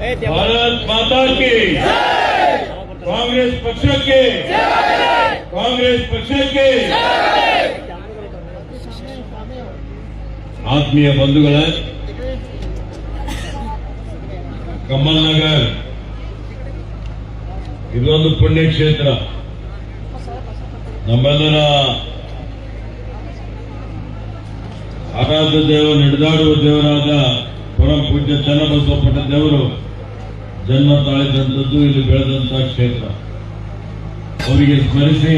ಭಾರತ್ ಮಾತಾ ಕಿ ಕಾಂಗ್ರೆಸ್ ಪಕ್ಷಕ್ಕೆ. ಕಾಂಗ್ರೆಸ್ ಪಕ್ಷಕ್ಕೆ. ಆತ್ಮೀಯ ಬಂಧುಗಳ, ಕಮಲ್ ನಗರ್. ಇದೊಂದು ಪುಣ್ಯಕ್ಷೇತ್ರ. ನಮ್ಮೆಲ್ಲರ ಆರಾಧ್ಯ ದೇವರು ನಡೆದಾಡುವ ದೇವರಾದ ಪರಮ ಪೂಜ್ಯ ಚನ್ನಬಸವಪಟ್ಟ ದೇವರು ಜನ್ಮ ತಾಳಿದಂಥದ್ದು, ಇಲ್ಲಿ ಬೆಳೆದಂತಹ ಕ್ಷೇತ್ರ. ಅವರಿಗೆ ಸ್ಮರಿಸಿ,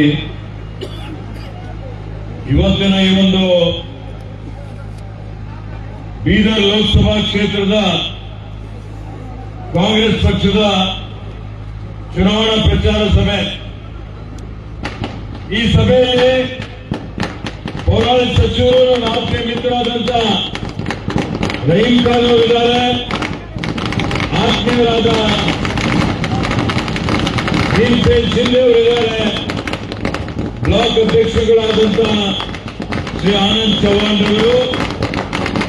ಇವತ್ತಿನ ಈ ಒಂದು ಬೀದರ್ ಲೋಕಸಭಾ ಕ್ಷೇತ್ರದ ಕಾಂಗ್ರೆಸ್ ಪಕ್ಷದ ಚುನಾವಣಾ ಪ್ರಚಾರ ಸಭೆ. ಈ ಸಭೆಯಲ್ಲಿ ಪೌರಾಣಿಕ ಸಚಿವರು ಆತ್ಮೀಯ ಮಿತ್ರರಾದಂತ ರಹೀಂ ಖಾನ್ ಅವರು ಇದ್ದಾರೆ ಆತ್ಮೀಯರಾದ ಭೀಮಸೇನ್ ಇದ್ದಾರೆ ಬ್ಲಾಕ್ ಅಧ್ಯಕ್ಷರುಗಳಾದಂತ ಶ್ರೀ ಆನಂದ್ ಚೌಹಾಣ್ ಅವರು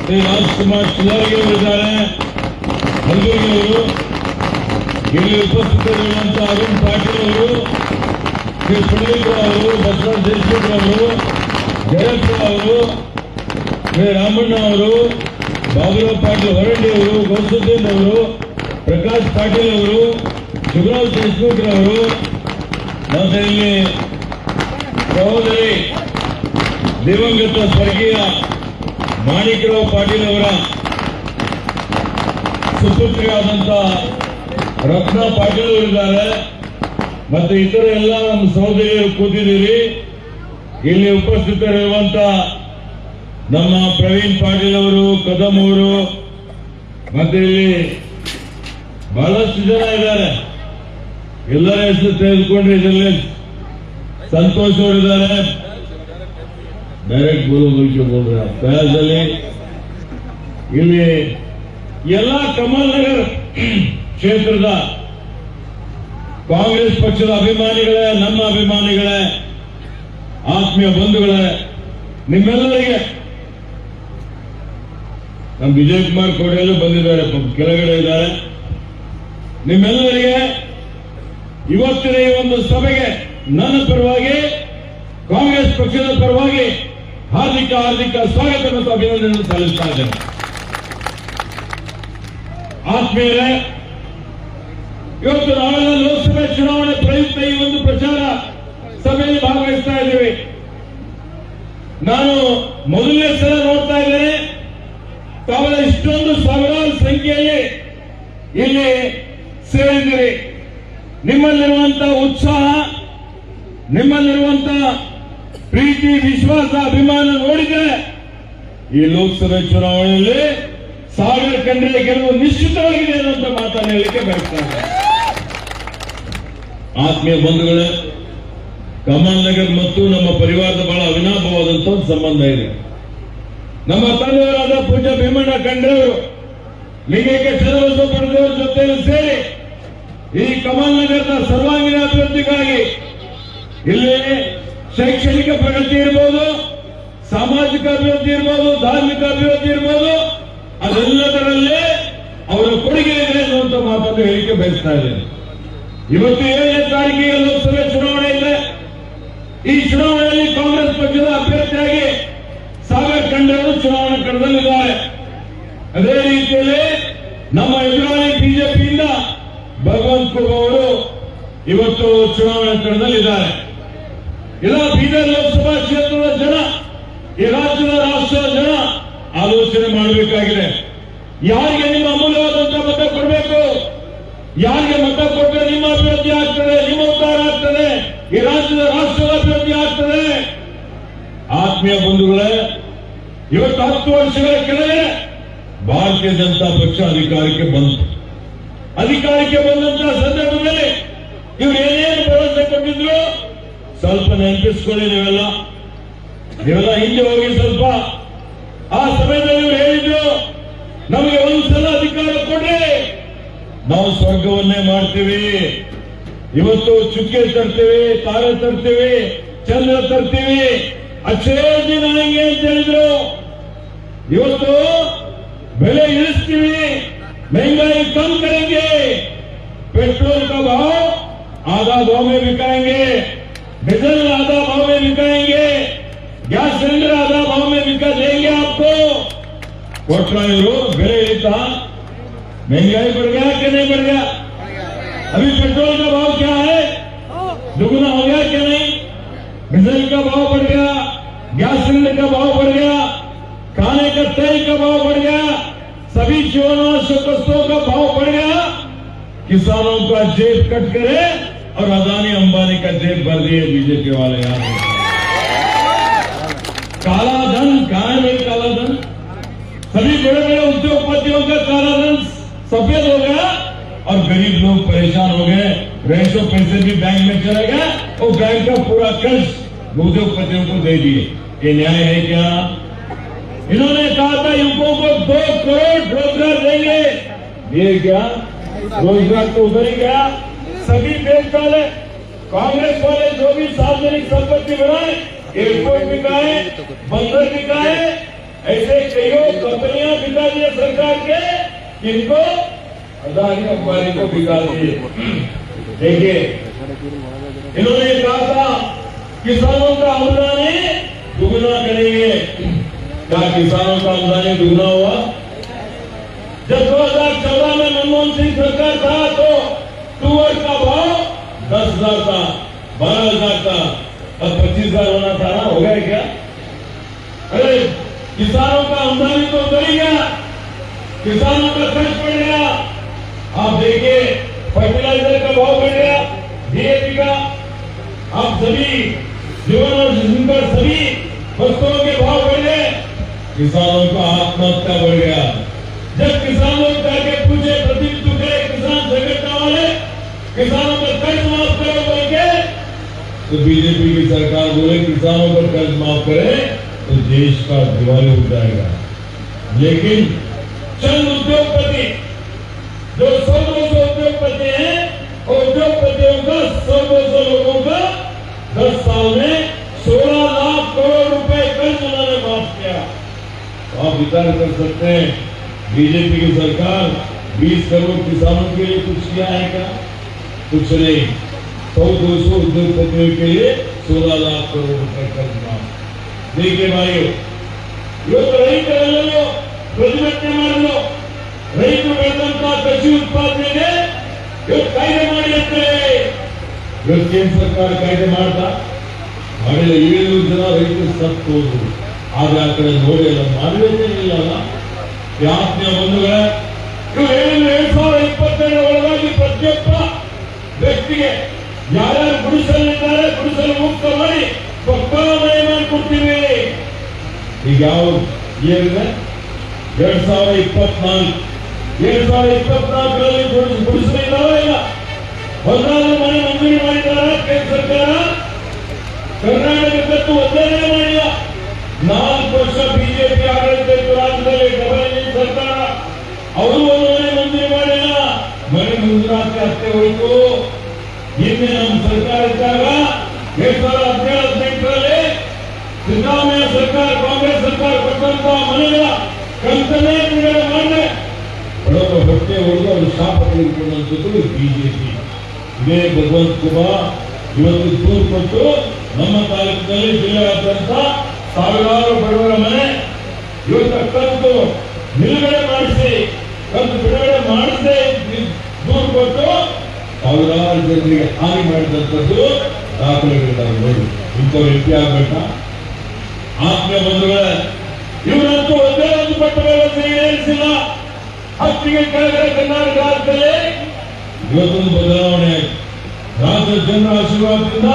ಶ್ರೀ ರಾಜ್ಕುಮಾರ್ ಶಿಲಾಗಿ ಅವರಿದ್ದಾರೆ. ಹಲ್ಗೂರಿ ಅವರು ಇಲ್ಲಿ ಉಪಸ್ಥಿತರಿರುವಂತಹ ಅರುಣ್ ಪಾಟೀಲ್ ಅವರು, ಶ್ರೀ ಸುನೀಲ್ ಅವರು, ಬಸವರಾಜ ದೇಶಮುಖ್ ಅವರು ಜಯಪ್ಪ ಅವರು, ಶ್ರೀ ರಾಮಣ್ಣ ಅವರು, ಬಾಬುರಾವ್ ಪಾಟೀಲ್ ಅವರು, ಗೌಸುದ್ದೀನ್ ಅವರು ಪ್ರಕಾಶ್ ಪಾಟೀಲ್ ಅವರು ಶಿವರಾಜ್ ದೇಶಮುಖ್ ಅವರು ಮತ್ತೆ ಇಲ್ಲಿ ಸಹೋದರಿ ದಿವಂಗತ ಸ್ವರ್ಗೀಯ ಮಾಣಿಕರಾವ್ ಪಾಟೀಲ್ ಅವರ ಸುಪುತ್ರಿಯಾದಂತ ರತ್ನ ಪಾಟೀಲ್ ಅವರಿದ್ದಾರೆ ಮತ್ತೆ ಇತರ ಎಲ್ಲ ನಮ್ಮ ಸಹೋದರಿಯರು ಕೂತಿದ್ದೀರಿ. ಇಲ್ಲಿ ಉಪಸ್ಥಿತರಿರುವಂತ ನಮ್ಮ ಪ್ರವೀಣ್ ಪಾಟೀಲ್ ಅವರು ಕದಂ ಅವರು, ಮತ್ತೆ ಇಲ್ಲಿ ಬಹಳಷ್ಟು ಜನ ಇದ್ದಾರೆ. ಎಲ್ಲರ ಹೆಸರು ತೆಗೆದುಕೊಂಡ್ರೆ ಇದರಲ್ಲಿ ಸಂತೋಷ್ ಅವರಿದ್ದಾರೆ ಡೈರೆಕ್ಟ್ ಬೋಲು ಮುಗಿಸ್ಕೊಂಡ್ರೆ ಪ್ರಯಾಸದಲ್ಲಿ ಇಲ್ಲಿ ಎಲ್ಲ ಕಮಲ್ ನಗರ್ ಕ್ಷೇತ್ರದ ಕಾಂಗ್ರೆಸ್ ಪಕ್ಷದ ಅಭಿಮಾನಿಗಳೇ, ನಮ್ಮ ಅಭಿಮಾನಿಗಳೇ, ಆತ್ಮೀಯ ಬಂಧುಗಳೇ, ನಿಮ್ಮೆಲ್ಲರಿಗೆ ನಮ್ಮ ವಿಜಯ್ ಕುಮಾರ್ ಕೋಡೆಯಲ್ಲೂ ಬಂದಿದ್ದಾರೆ, ಕೆಳಗಡೆ ಇದ್ದಾರೆ. ನಿಮ್ಮೆಲ್ಲರಿಗೆ ಇವತ್ತಿನ ಈ ಒಂದು ಸಭೆಗೆ ನನ್ನ ಪರವಾಗಿ, ಕಾಂಗ್ರೆಸ್ ಪಕ್ಷದ ಪರವಾಗಿ ಹಾರ್ದಿಕ ಹಾರ್ದಿಕ ಸ್ವಾಗತ ಮತ್ತು ಅಭಿನಂದನೆ ಸಲ್ಲಿಸ್ತಾ ಇದ್ದೇನೆ. ಆತ್ಮೀಯರೇ ಇವತ್ತು ನಾವೆಲ್ಲ ಲೋಕಸಭೆ ಚುನಾವಣೆ ಪ್ರಯುಕ್ತ ಈ ಒಂದು ಪ್ರಚಾರ ಸಭೆಯಲ್ಲಿ ಭಾಗವಹಿಸ್ತಾ ಇದ್ದೇವೆ. ನಾನು ಮೊದಲನೇ ಸಲ ನಿಮ್ಮಲ್ಲಿರುವಂತಹ ಪ್ರೀತಿ, ವಿಶ್ವಾಸ, ಅಭಿಮಾನ ನೋಡಿದ್ರೆ ಈ ಲೋಕಸಭೆ ಚುನಾವಣೆಯಲ್ಲಿ ಸಾವಿರ ಕಂಡ್ರೆ ಗೆಲುವು ನಿಶ್ಚಿತವಾಗಿದೆ ಅನ್ನುವಂತ ಮಾತನ್ನು ಹೇಳಲಿಕ್ಕೆ ಬಯಸ್ತಾರೆ ಆತ್ಮೀಯ ಬಂಧುಗಳೇ, ಕಮಲ್ ನಗರ್ ಮತ್ತು ನಮ್ಮ ಪರಿವಾರದ ಬಹಳ ಅವಿನಾಭವಾದಂತ ಒಂದು ಸಂಬಂಧ ಇದೆ. ನಮ್ಮ ತಂದೆಯವರಾದ ಪೂಜಾ ಭೀಮಣ್ಣ ಖಂಡ್ರೆಯವರು ಲಿಂಗೈಕ್ಯ ಚಂದ್ರಬಸವ ಪಡೆದವರ ಜೊತೆಯಲ್ಲಿ ಸೇರಿ ಈ ಕಮಲ್ ನಗರದ ಸರ್ವಾಂಗೀಣ ಅಭಿವೃದ್ಧಿಗಾಗಿ ಇಲ್ಲಿ ಶೈಕ್ಷಣಿಕ ಪ್ರಗತಿ ಇರ್ಬೋದು, ಸಾಮಾಜಿಕ ಅಭಿವೃದ್ಧಿ ಇರ್ಬೋದು, ಧಾರ್ಮಿಕ ಅಭಿವೃದ್ಧಿ ಇರ್ಬೋದು, ಅದೆಲ್ಲದರಲ್ಲೇ ಅವರ ಕೊಡುಗೆ ಇದೆ ಅನ್ನುವಂಥ ಮಾತನ್ನು ಹೇಳಿಕೆ ಬಯಸ್ತಾ ಇದ್ದೇನೆ. ಇವತ್ತು ಏಳನೇ ತಾರೀಕಿಗೆ ಲೋಕಸಭೆ ಚುನಾವಣೆ ಇದೆ. ಈ ಚುನಾವಣೆಯಲ್ಲಿ ಕಾಂಗ್ರೆಸ್ ಪಕ್ಷದ ಅಭ್ಯರ್ಥಿಯಾಗಿ ಸಾಗರ್ ಖಂಡರು ಚುನಾವಣಾ ಕಣದಲ್ಲಿದ್ದಾರೆ ಅದೇ ರೀತಿಯಲ್ಲಿ ನಮ್ಮ ಎದುರಾಳಿ ಬಿಜೆಪಿಯಿಂದ ಭಗವಂತ ಅವರು ಇವತ್ತು ಚುನಾವಣಾ ಕಣದಲ್ಲಿದ್ದಾರೆ ಇಲ್ಲ ಬೀದರ್ ಲೋಕಸಭಾ ಕ್ಷೇತ್ರದ ಜನ, ಈ ರಾಜ್ಯದ ರಾಷ್ಟ್ರದ ಜನ ಆಲೋಚನೆ ಮಾಡಬೇಕಾಗಿದೆ. ಯಾರಿಗೆ ನಿಮ್ಮ ಅಮೂಲ್ಯವಾದಂತಹ ಮತ ಕೊಡಬೇಕು? ಯಾರಿಗೆ ಮತ ಕೊಟ್ಟರೆ ನಿಮ್ಮ ಅಭಿವೃದ್ಧಿ ಆಗ್ತದೆ, ನಿಮ್ಮ ಉದ್ಧಾರ ಆಗ್ತದೆ, ಈ ರಾಜ್ಯದ ರಾಷ್ಟ್ರದ ಅಭಿವೃದ್ಧಿ ಆಗ್ತದೆ? ಆತ್ಮೀಯ ಬಂಧುಗಳೇ, ಇವತ್ತು ಹತ್ತು ವರ್ಷಗಳ ಕೆಳಗೆ ಭಾರತೀಯ ಜನತಾ ಪಕ್ಷ ಅಧಿಕಾರಕ್ಕೆ ಬಂತು. ಅಧಿಕಾರಕ್ಕೆ ಬಂದಂತಹ ಸಂದರ್ಭದಲ್ಲಿ ಇವರು ಏನೇನು ಭರವಸೆ ಕೊಟ್ಟಿದ್ರು? ಸ್ವಲ್ಪ ನೆನಪಿಸ್ಕೊಳ್ಳಿ ನೀವೆಲ್ಲ ನೀವೆಲ್ಲ ಹಿಂದೆ ಹೋಗಿ ಸ್ವಲ್ಪ ಆ ಸಮಯದಲ್ಲಿ ಇವ್ರು ಹೇಳಿದ್ರು ನಮಗೆ ಒಂದ್ಸಲ ಅಧಿಕಾರ ಕೊಡ್ರಿ ನಾವು ಸ್ವರ್ಗವನ್ನೇ ಮಾಡ್ತೀವಿ ಇವತ್ತು ಚುಕ್ಕೆ ತರ್ತೀವಿ ತಾರೆ ತರ್ತೀವಿ ಚಂದ್ರ ತರ್ತೀವಿ ಅಕ್ಷಯ ದಿನ ಹಂಗೆ ಅಂತ ಹೇಳಿದ್ರು ಇವತ್ತು ಬೆಲೆ ಇಳಿಸ್ತೀವಿ महंगाई कम करेंगे पेट्रोल का भाव आधा भाव में बिकाएंगे ڈیزل آدھا بھاؤ میں بکائیں گے، گیس سلنڈر آدھا بھاؤ میں بکا دیں گے آپ کو۔ کوٹلا یورو گرے تھا۔ مہنگائی بڑھ گیا کہ نہیں بڑھ گیا؟ ابھی پیٹرول کا بھاؤ کیا ہے؟ دگنا ہو گیا کہ نہیں؟ ڈیزل کا بھاؤ بڑھ گیا، گیس سلنڈر کا بھاؤ بڑھ گیا، کھانے کا تیل کا بھاؤ بڑھ گیا، سبھی چیزوں شکستوں کا بھاؤ بڑھ گیا۔ کسانوں کا جیب کٹ کرے اور اذان امبانی کا زیب بھر دیے بی جے پی والے یہاں کالا دھن، کہاں ہے کالا دن سبھی بڑے بڑے ادیوگپتیوں کا کالا دن سفید ہو گیا اور گریب لوگ پریشان ہو گئے۔ رہسو پیسے بھی بینک میں چلے گئے اور بینک کا پورا قرض اپتیوں کو دے دیے؟ یہ نیائے ہے کیا؟ انہوں نے کہا تھا یوکوں کو دو کروڑ روزگار دیں گے۔ یہ کیا؟ روزگار تو ادھر ہی گیا۔ سبھی بیچ ڈالے کانگریس والے جو بھی سارجنک سمپتی بنائے ایئرپورٹ بکائے بندر بکائے ایسے کئیوں کمپنیاں بکا دیے سرکار کے جن کو ادانی اخباری کو بکا دیے دیکھیے انہوں نے کہا تھا کسانوں کا آمدانی دگنا کریں گے کیا کسانوں کا آمدانی دگنا ہوا جب دو ہزار چودہ میں منموہن سنگھ سرکار تھا تو ٹوور کا بھاؤ دس ہزار کا، بارہ ہزار کا اب پچیس ہزار ہونا تھا نا، ہو گیا کیا؟ ارے، کسانوں کا آمدنی تو اتر گیا، کسانوں کا خرچ بڑھ گیا۔ آپ دیکھیے فرٹیلائزر کا بھاؤ بڑھ گیا ڈی اے پی کا۔ آپ سبھی جیون اور جسم کا سبھی وستوں کے بھاؤ بڑھ گئے، کسانوں کا آتم ہتیا بڑھ گیا۔ کسانوں پر قرض معاف کرو بول کے تو بی جے پی کی سرکار بولے کسانوں پر قرض معاف کرے تو دیش کا دیوالی ہو جائے گا۔ لیکن چند ادیوگپتی جو سو دو سو ادیوگپتی ہیں اور ادیوگپتیوں کا سو دو سو لوگوں کا دس سال میں سولہ لاکھ کروڑ روپے قرض انہوں نے معاف کیا۔ تو آپ وچار کر سکتے ہیں، بی جے پی کی سرکار بیس کروڑ کسانوں کے لیے کچھ کیا ہے کیا؟ नहीं सौ दो सौ उद्योगपतियों के लिए सोलह लाख करोड़ रुपए कर्ज माफ देखिए भाइयों ಇವತ್ತು ರೈತರೆಲ್ಲರೂ ಪ್ರತಿಭಟನೆ ಮಾಡಲು ರೈತರು ಬೆಳೆದಂತ ಕೃಷಿ ಉತ್ಪಾದನೆಗೆ ಇವತ್ತು ಕಾಯ್ದೆ ಮಾಡಿ ಅಂತಾರೆ ಇವತ್ತು ಕೇಂದ್ರ ಸರ್ಕಾರ ಕಾಯ್ದೆ ಮಾಡ್ತಾ ಮಾಡಿದ ಏಳು ಜನ ರೈತರು ಸತ್ತು ಹೋದ್ರು ಆದ್ರೆ ಆ ಕಡೆ ನೋಡಿ ಎಲ್ಲ ಮಾಡಬೇಕೇನಿಲ್ಲ ಅಲ್ಲ ಯಾತ್ನೆ ಬಂಧುಗಳೇ ವ್ಯಕ್ತಿಗೆ ಯಾರ್ಯಾರು ಗುಡಿಸಲಿದ್ದಾರೆ ಗುಡಿಸಲು ಮುಕ್ತ ಮಾಡಿ ಪಕ್ಕದ ಮನೆ ಮಾಡಿಕೊಡ್ತೀವಿ ಈಗ ಯಾವ ಏನಿದೆ? ಎರಡ್ ಸಾವಿರದ ಇಪ್ಪತ್ನಾಲ್ಕು. ಎರಡ್ ಸಾವಿರದ ಇಪ್ಪತ್ನಾಲ್ಕರಲ್ಲಿ ಗುಡಿಸಲಿದ್ದಾವ ಇಲ್ಲ? ಹದಿನಾರು ಮನೆ ಮಂಜೂರಿ ಮಾಡಿದ್ದಾರೆ? ಕೇಂದ್ರ ಸರ್ಕಾರ? ಕರ್ನಾಟಕಕ್ಕಂತೂ ಒಂದೇ ಮಾಡಿಲ್ಲ. ನಾಲ್ಕು ವರ್ಷ ಬಿಜೆಪಿ ಆಡಳಿತ ಇತ್ತು ರಾಜ್ಯದಲ್ಲಿ ಡಬಲ್ ಇಂಜಿನ್ ಸರ್ಕಾರ. ಅವರು ಒಂದು ಮನೆ ಮಂಜೂರಿ ಮಾಡಿಲ್ಲ. ಮನೆ ಮಂಜೂರಾತಿ ಅಷ್ಟೇ ಹೋಯಿತು ಹಿಂದೆ ನಮ್ಮ ಸರ್ಕಾರ ಇದ್ದಾಗ ಎರಡ್ ಸಾವಿರದ ಹದಿನೇಳು ಹದಿನೆಂಟರಲ್ಲಿ ಸಿದ್ದರಾಮಯ್ಯ ಸರ್ಕಾರ ಕಾಂಗ್ರೆಸ್ ಸರ್ಕಾರ ಕೊಟ್ಟಂತ ಮನೆಗಳ ಕಂತನೇ ಬಿಡುಗಡೆ ಮಾಡಿದೆ ಬಡವರ ಹೊಟ್ಟೆ ಹೊಡೆದು ಅವರು ಶಾಪ ತೆಗೆದುಕೊಂಡಂಥದ್ದು ಬಿಜೆಪಿ ಇದೇ ಭಗವಂತ ಕುಮಾರ್ ಇವತ್ತು ದೂರು ಕೊಟ್ಟು ನಮ್ಮ ತಾಲೂಕಿನಲ್ಲಿ ಜಿಲ್ಲೆಯಾದ್ಯಂತ ಸಾವಿರಾರು ಬಡವರ ಮನೆ ಇವತ್ತು ಕಂತು ನಿಲುಗಡೆ ಮಾಡಿಸಿ ಕಂತು ಬಿಡುಗಡೆ ಮಾಡಿಸದೆ ದೂರು ಕೊಟ್ಟು ಸಾವಿರಾರು ಜನರಿಗೆ ಹಾನಿ ಮಾಡಿದಂಥದ್ದು ದಾಖಲೆಗಳಿದ್ದಾವೆ ನೋಡಿ ಇಂಥವ್ರು ಎಪ್ಪಿ ಆಗ್ಬೇಕಾ ಆತ್ಮೀಯ ಬಂಧುಗಳೇ, ಇವರಂತೂ ಒಂದೇ ಒಂದು ಪಟ್ಟ ವ್ಯವಸ್ಥೆ ಈಡೇರಿಸಿಲ್ಲ ಹತ್ತಿಗೆ ಕೆಳಗಡೆ ಕರ್ನಾಟಕ ರಾಜ್ಯದಲ್ಲಿ ಇವತ್ತೊಂದು ಬದಲಾವಣೆ ರಾಜ್ಯದ ಜನರ ಆಶೀರ್ವಾದದಿಂದ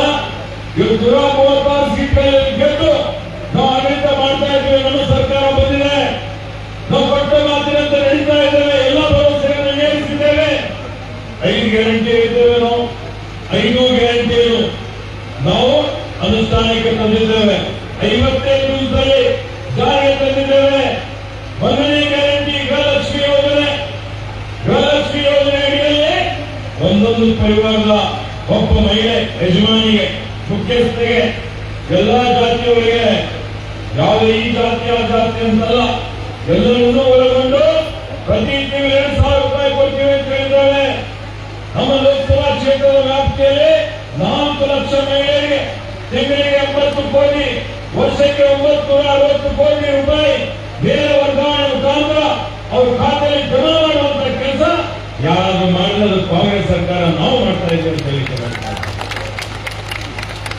ಇವತ್ತು ನೂರ ಮೂವತ್ತಾರು ಸೀಟ್ಗಳಲ್ಲಿ ಗೆದ್ದು ನಾವು ಆಡಳಿತ ಮಾಡ್ತಾ ಇದ್ದೇವೆ ನಮ್ಮ ಸರ್ಕಾರ ಬಂದಿದೆ ನಾವು ಕೊಟ್ಟ ಮಾತಿನಂತೆ ನಡೀತಾ ಇದ್ದೇವೆ ಎಲ್ಲ ಭರವಸೆಗಳನ್ನು ನೇಮಿಸಿದ್ದೇವೆ ಐದು ಗ್ಯಾರಂಟಿ ಇದ್ದೇವೆ ನಾವು ಐದು ಗ್ಯಾರಂಟಿಯನ್ನು ನಾವು ಅನುಷ್ಠಾನಕ್ಕೆ ತಂದಿದ್ದೇವೆ ಐವತ್ತೈದು ದಿವಸದಲ್ಲಿ ಜಾರಿಗೆ ತಂದಿದ್ದೇವೆ ಮೊದಲನೇ ಗ್ಯಾರಂಟಿ ಗೃಹಲಕ್ಷ್ಮಿ ಯೋಜನೆ ಗೃಹಲಕ್ಷ್ಮಿ ಯೋಜನೆ ಅಡಿಯಲ್ಲಿ ಒಂದೊಂದು ಪರಿವಾರದ ಒಬ್ಬ ಮಹಿಳೆ, ಯಜಮಾನಿಗೆ ಮುಖ್ಯಸ್ಥರಿಗೆ ಎಲ್ಲಾ ಜಾತಿಯವರಿಗೆ, ಯಾವುದೇ ಈ ಜಾತಿ ಆ ಜಾತಿ ಅಂತಲ್ಲ, ಎಲ್ಲರನ್ನೂ ಒಳಗೊಂಡು ಪ್ರತಿ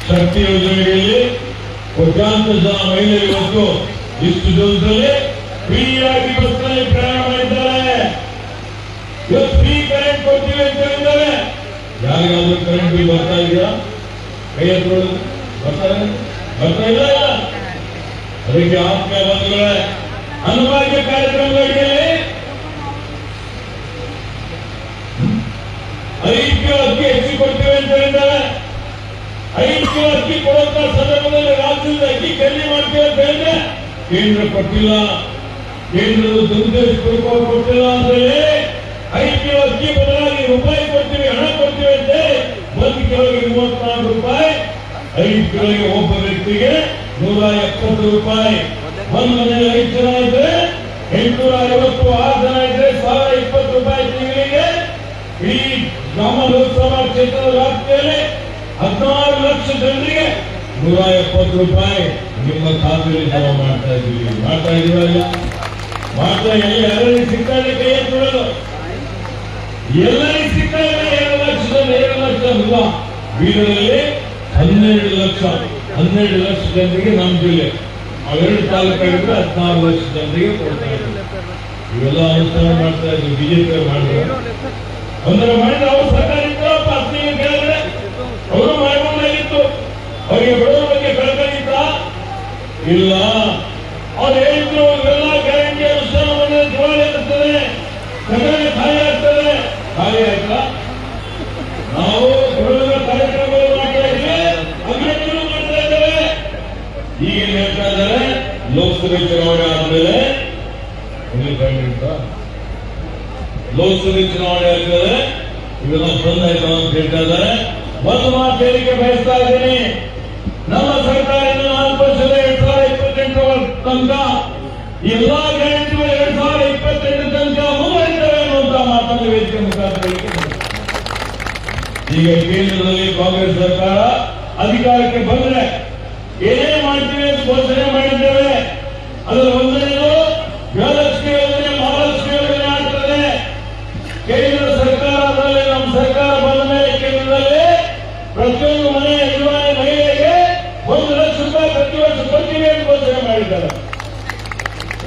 ಶಕ್ತಿ ಯೋಜನೆಯಲ್ಲಿ ಕೋಟ್ಯಾಂತರ ಜನ ಮಹಿಳೆಯರು ಇವತ್ತು ಇಷ್ಟು ದಿವಸದಲ್ಲಿ ಫ್ರೀಯಾಗಿ ಬಸ್ನಲ್ಲಿ ಪ್ರಯಾಣ ಮಾಡಿದ್ದಾರೆ ಇವತ್ತು ಫ್ರೀ ಕರೆಂಟ್ ಕೊಡ್ತೀವಿ ಅಂತ ಹೇಳಿದ್ದಾರೆ ಯಾರಿಗಾದ್ರೂ ಕರೆಂಟ್ ಬಿಲ್ ಬರ್ತಾ ಇದೆಯಾ ಕೈ ಎತ್ತುಕೊಳ್ಳೋದು ಬರ್ತಾ ಇದೆ ಬರ್ತಾ ಇಲ್ಲ ಇಲ್ಲ? ಅದಕ್ಕೆ ಆತ್ಮೀಯ ಬಂಧುಗಳೇ ಅನುಭಾಗ್ಯ ಕಾರ್ಯಕ್ರಮದ ಅಡಿಯಲ್ಲಿ ಐದು ಕಿಲೋ ಅಕ್ಕಿ ಹೆಚ್ಚು ಕೊಡ್ತೇವೆ ಅಂತ ಹೇಳಿದ್ದಾರೆ ಐದು ಅಕ್ಕಿ ಕೊಡುವಂತ ಸಂದರ್ಭದಲ್ಲಿ ರಾಜ್ಯದ ಅಕ್ಕಿ ಖರೀದಿ ಮಾಡ್ತೀವಿ ಅಂತ ಹೇಳಿದ್ರೆ ಕೇಂದ್ರ ಕೊಟ್ಟಿಲ್ಲ. ಕೇಂದ್ರದ ದುರುದ್ದೇಶ ಕೊಟ್ಟಿಲ್ಲ ಹೇಳಿ ಐದು ಅಕ್ಕಿ ಬದಲಾಗಿ ರೂಪಾಯಿ ಕೊಡ್ತೀವಿ, ಹಣ ಕೊಡ್ತೀವಿ ಅಂತ ಒಂದು ಕಿಲೋಗೆ ಮೂವತ್ನಾಲ್ಕು ರೂಪಾಯಿ, ಐದು ಕಿಲೋಗೆ ಒಬ್ಬ ವ್ಯಕ್ತಿಗೆ ನೂರ ಎಪ್ಪತ್ತು ರೂಪಾಯಿ. ಒಂದು ಮನೆಯಲ್ಲಿ ಐದು ಜನ ಇದ್ರೆ ಎಂಟುನೂರ ಐವತ್ತು, ಆರು ಜನ ಇದ್ರೆ ಸಾವಿರ ಇಪ್ಪತ್ತು ರೂಪಾಯಿ ತಿಂಗಳಿಗೆ ಈ ಗ್ರಾಮ ಲೋಕಸಭಾ ಕ್ಷೇತ್ರದ ವ್ಯಾಪ್ತಿಯಲ್ಲಿ ಹದಿನಾರು ಲಕ್ಷ ಜನರಿಗೆ ನೂರ ಎಪ್ಪತ್ತು ರೂಪಾಯಿ ನಿಮ್ಮ ಖಾತೆಯಲ್ಲಿ ಜಮಾ ಮಾಡ್ತಾ ಇದ್ದೀವಿ. ಮಾಡ್ತಾ ಇದೀವಲ್ಲ ಮಾಡ್ತಾ ಎಲ್ಲಿ ಎಲ್ಲರಿಗೂ ಸಿಗ್ತಾ ಇದೆ ಕೈ ಎತ್ತಿಡೋದು ಎಲ್ಲರಿಗೂ ಸಿಗ್ತಾ ಇದೆ ಎರಡು ಲಕ್ಷದ ಎರಡು ಲಕ್ಷ ಅಲ್ಲ ಬೀದರಲ್ಲಿ ಹನ್ನೆರಡು ಲಕ್ಷ ಹನ್ನೆರಡು ಲಕ್ಷ ಜನರಿಗೆ ನಮ್ಮ ಜಿಲ್ಲೆ. ಅವೆರಡು ತಾಲೂಕಾಗಿದ್ರೆ ಹದಿನಾರು ಲಕ್ಷ ಜನರಿಗೆ ಕೊಡ್ತಾ ಇದ್ದೀವಿ. ಇವೆಲ್ಲ ಅನುಷ್ಠಾನ ಮಾಡ್ತಾ ಇದ್ದೀವಿ. ಬಿಜೆಪಿ ಮಾಡಿದ್ರೆ. ಅಂದ್ರೆ ಮಾಡಿದ್ರೆ ಅವರು ಸರ್ಕಾರ ಅವರು ಮಾಡಬಹುದಾಗಿತ್ತು ಅವರಿಗೆ ಬಡವರ ಬಗ್ಗೆ ಕಳಕಳಿ ಇಲ್ಲ. ಅವ್ರು ಹೇಳಿದ್ರು, ಇವೆಲ್ಲ ಗ್ಯಾರಂಟಿ ಅನುಷ್ಠಾನ ಮಾಡಿದ್ರೆ ದಿವಾಳಿ ಆಗ್ತದೆ ಸಗಣಿ ಖಾಲಿ ಆಗ್ತದೆ. ಖಾಲಿ ಆಯ್ತಾ? ನಾವು ಬಡವರ ಕಾರ್ಯಕ್ರಮಗಳು ಮಾಡ್ತಾ ಇದ್ವಿ ಅಭಿವೃದ್ಧಿಗಳು ಮಾಡ್ತಾ ಇದ್ದೇವೆ. ಈಗ ಹೇಳ್ತಾ ಇದ್ದಾರೆ? ಲೋಕಸಭೆ ಚುನಾವಣೆ ಆದ್ಮೇಲೆ ಲೋಕಸಭೆ ಚುನಾವಣೆ ಆಗ್ತದೆ ಇವೆಲ್ಲ ಬಂದ್ ಆಯ್ತು ಅಂತ ಹೇಳ್ತಾ ಇದ್ದಾರೆ. ಒಂದು ಮಾತು ಹೇಳಿಕೆ ಬಯಸ್ತಾ ಇದ್ದೀನಿ. ನಮ್ಮ ಸರ್ಕಾರ ನಾಲ್ಕು ವರ್ಷದ ಎರಡ್ ಸಾವಿರದ ಇಪ್ಪತ್ತೆಂಟು ತನಕ ಎಲ್ಲಾ ಗ್ಯಾರಂಟಿಗಳು ಎರಡ್ ಸಾವಿರದ ಇಪ್ಪತ್ತೆಂಟು ತನಕ ಮುಂದುವರಿತವೆ ಅನ್ನುವಂತ ಮಾತನ್ನು ವೇದಿಕೆ ಮುಖಾಂತರ ಈಗ ಕೇಂದ್ರದಲ್ಲಿ ಕಾಂಗ್ರೆಸ್ ಸರ್ಕಾರ ಅಧಿಕಾರಕ್ಕೆ ಬಂದ್ರೆ ಏನೇ ಮಾಡ್ತೀವಿ ಘೋಷಣೆ ಮಾಡಿದ್ದೇವೆ. ಅದರ ಒಂದನೇದು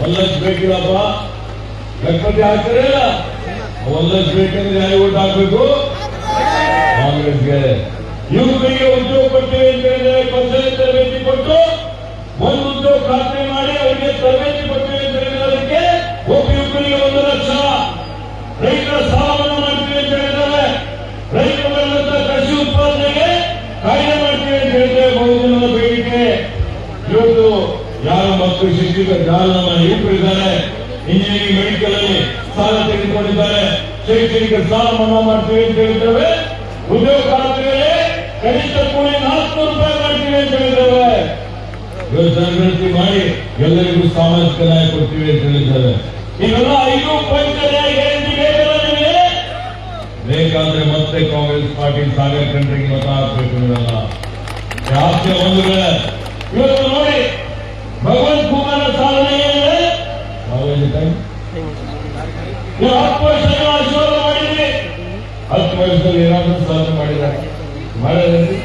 ಒಂದು ಲಕ್ಷ ಬೇಕಿಲ್ಲಪ್ಪ? ಲೆಕ್ಕಪತಿ ಹಾಕ್ತಾರಿಲ್ಲ ಒಂದು ಲಕ್ಷ ಬೇಕಂದ್ರೆ ಯಾರಿಗೆ ಓಟ್ ಹಾಕ್ಬೇಕು? ಕಾಂಗ್ರೆಸ್ಗೆ. ಯುವಕರಿಗೆ ಉದ್ಯೋಗ ಕೊಡ್ತೀವಿ ಅಂತ ಹೇಳಿದ್ರೆ ತರಬೇತಿ ಕೊಟ್ಟು ಒಂದು ಉದ್ಯೋಗ ಖಾತ್ರಿ ಮಾಡಿ ಅವರಿಗೆ ತರಬೇತಿ ಕೊಡ್ತೀವಿ ಅಂತ ಹೇಳಿದ್ರೆ ಅದಕ್ಕೆ ಒಬ್ಬ ಯುವಕರಿಗೆ ಒಂದು ಲಕ್ಷ. ರೈತರ ಸಾಲವನ್ನು ಮಾಡ್ತೀವಿ ಅಂತ ಹೇಳಿದ್ದಾರೆ. ರೈತರು ಕೃಷಿ ಉತ್ಪಾದನೆಗೆ ಕಾಯ್ದೆ ಮಾಡ್ತೀವಿ ಅಂತ ಹೇಳಿದ್ರೆ ಬಹುದಿನದ ಬೇಡಿಕೆ ಇವತ್ತು ಯಾರು ಮಕ್ಕಳು ಶಿಕ್ಷಕ ಏರ್ಪಡಿದ್ದಾರೆ. ಇಂಜಿನಿಯರಿಂಗ್ ಮೆಡಿಕಲ್ ಅಲ್ಲಿ ಸಾಲ ತೆಗೆದುಕೊಂಡಿದ್ದಾರೆ. ಶೈಕ್ಷಣಿಕ ಸಾಲ ಮನ್ನಾ ಮಾಡ್ತೀವಿ ಅಂತ ಹೇಳಿದ್ದೇವೆ ಉದ್ಯೋಗ ಕನಿಷ್ಠ ಕೂಲಿ ನಾಲ್ಕು ರೂಪಾಯಿ ಮಾಡ್ತೀವಿ ಅಂತ ಹೇಳಿದ್ದೇವೆ ಜನಗಣತಿ ಮಾಡಿ ಎಲ್ಲರಿಗೂ ಸಾಮಾಜಿಕ ನ್ಯಾಯ ಕೊಡ್ತೀವಿ ಅಂತ ಹೇಳಿದ್ದಾರೆ. ಇವೆಲ್ಲ ಐದು ಬೇಕಾದ್ರೆ ಮತ್ತೆ ಕಾಂಗ್ರೆಸ್ ಪಾರ್ಟಿ ಸಾಗರ್ ಕಂಡ್ರಿಗೆ ಮತ ಹಾಕ್ಬೇಕು ನೀವೆಲ್ಲ ಜಾಸ್ತಿ ಬಂಧುಗಳೇ ಇವತ್ತು ನೋಡಿ ಭಗವಂತ ಕುಮಾರ ಸಾಧನೆ ಏನಿದೆ ನಾವೇನು ಟೈಮ್ ನೀವು ಹತ್ತು ವರ್ಷದಲ್ಲಿ ಏನಾದರೂ ಸಾಧನೆ ಮಾಡಿದ್ದಾರೆ ಮಾಡಿದ್ರಿ